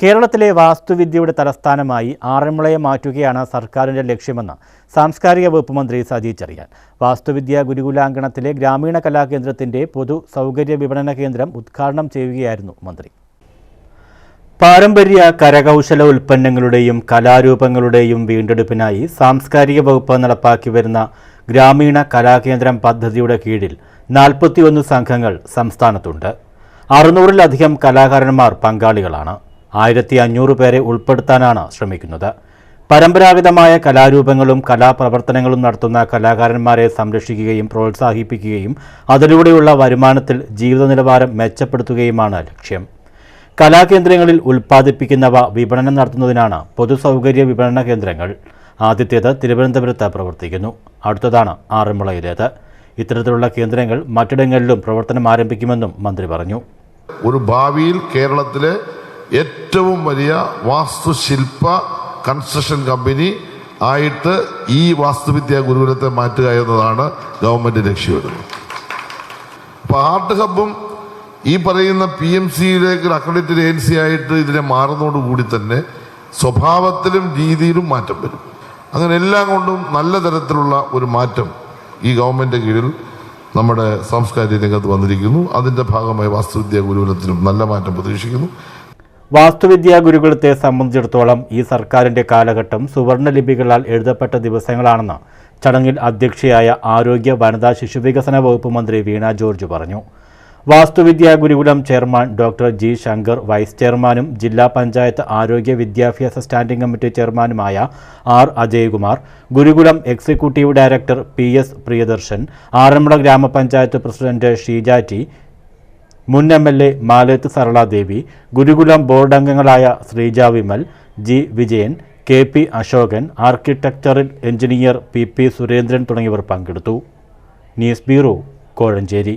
കേരളത്തിലെ വാസ്തുവിദ്യയുടെ തലസ്ഥാനമായി ആറന്മുളയെ മാറ്റുകയാണ് സർക്കാരിന്റെ ലക്ഷ്യമെന്ന് സാംസ്കാരിക വകുപ്പ് മന്ത്രി സജി ചെറിയാൻ. വാസ്തുവിദ്യ ഗുരുകുലാങ്കണത്തിലെ ഗ്രാമീണ കലാകേന്ദ്രത്തിന്റെ പൊതു സൗകര്യ വിപണന കേന്ദ്രം ഉദ്ഘാടനം ചെയ്യുകയായിരുന്നു മന്ത്രി. പാരമ്പര്യ കരകൗശല ഉൽപ്പന്നങ്ങളുടെയും കലാരൂപങ്ങളുടെയും വീണ്ടെടുപ്പിനായി സാംസ്കാരിക വകുപ്പ് നടപ്പാക്കി വരുന്ന ഗ്രാമീണ കലാകേന്ദ്രം പദ്ധതിയുടെ കീഴിൽ നാൽപ്പത്തിയൊന്ന് സംഘങ്ങൾ സംസ്ഥാനത്തുണ്ട്. അറുന്നൂറിലധികം കലാകാരന്മാർ പങ്കാളികളാണ്. ആയിരത്തി അഞ്ഞൂറ് പേരെ ഉൾപ്പെടുത്താനാണ് ശ്രമിക്കുന്നത്. പരമ്പരാഗതമായ കലാരൂപങ്ങളും കലാപ്രവർത്തനങ്ങളും നടത്തുന്ന കലാകാരന്മാരെ സംരക്ഷിക്കുകയും പ്രോത്സാഹിപ്പിക്കുകയും അതിലൂടെയുള്ള വരുമാനത്തിൽ ജീവിത നിലവാരം മെച്ചപ്പെടുത്തുകയുമാണ് ലക്ഷ്യം. കലാകേന്ദ്രങ്ങളിൽ ഉൽപ്പാദിപ്പിക്കുന്നവ വിപണനം നടത്തുന്നതിനാണ് പൊതുസൗകര്യ വിപണന കേന്ദ്രങ്ങൾ. ആദ്യത്തേത് തിരുവനന്തപുരത്ത് പ്രവർത്തിക്കുന്നു. അടുത്തതാണ് ആറന്മുളയിലേത്. ഇത്തരത്തിലുള്ള കേന്ദ്രങ്ങൾ മറ്റിടങ്ങളിലും പ്രവർത്തനം ആരംഭിക്കുമെന്നും മന്ത്രി പറഞ്ഞു. ഒരു ഭാവിയിൽ കേരളത്തിലെ ഏറ്റവും വലിയ വാസ്തുശില്പ കൺസ്ട്രക്ഷൻ കമ്പനി ആയിട്ട് ഈ വാസ്തുവിദ്യാ ഗുരുകുലത്തെ മാറ്റുക എന്നതാണ് ഗവൺമെന്റ് ലക്ഷ്യമിടുന്നത്. അപ്പൊ ആർട്ട് ഹബും ഈ പറയുന്ന പി എം സിയിലേക്ക് അക്രഡിറ്റഡ് ഏജൻസി ആയിട്ട് ഇതിനെ മാറുന്നതോടുകൂടി തന്നെ സ്വഭാവത്തിലും രീതിയിലും മാറ്റം വരും. അങ്ങനെ എല്ലാം കൊണ്ടും നല്ല തരത്തിലുള്ള ഒരു മാറ്റം ഈ ഗവൺമെന്റ് കീഴിൽ നമ്മുടെ സാംസ്കാരിക രംഗത്ത് വന്നിരിക്കുന്നു. അതിന്റെ ഭാഗമായി വാസ്തുവിദ്യാ ഗുരുകുലത്തിനും നല്ല മാറ്റം പ്രതീക്ഷിക്കുന്നു. വാസ്തുവിദ്യാ ഗുരുകുലത്തെ സംബന്ധിച്ചിടത്തോളം ഈ സർക്കാരിന്റെ കാലഘട്ടം സുവർണ ലിപികളാൽ എഴുതപ്പെട്ട ദിവസങ്ങളാണെന്ന് ചടങ്ങിൽ അധ്യക്ഷയായ ആരോഗ്യ വനിതാ ശിശുവികസന വകുപ്പ് മന്ത്രി വീണ ജോർജ് പറഞ്ഞു. Vastuvidya Gurukulam chairman doctor G Shankar vice ചെയർമാനും ജില്ലാ പഞ്ചായത്ത് ആരോഗ്യ വിദ്യാഭ്യാസ സ്റ്റാൻഡിംഗ് കമ്മിറ്റി ചെയർമാനുമായ R Ajaykumar Gurukulam executive director P S Priyadarshan Aranmula ഗ്രാമപഞ്ചായത്ത് പ്രസിഡന്റ് ഷീജാറ്റി മുൻ M L A Malethu Saraladevi Gurukulam board അംഗങ്ങളായ Sreeja Vimal G Vijayan K P Ashokan architectural engineer P P Surendran തുടങ്ങിയവർ പങ്കെടുത്തു. News bureau Kozhencherry.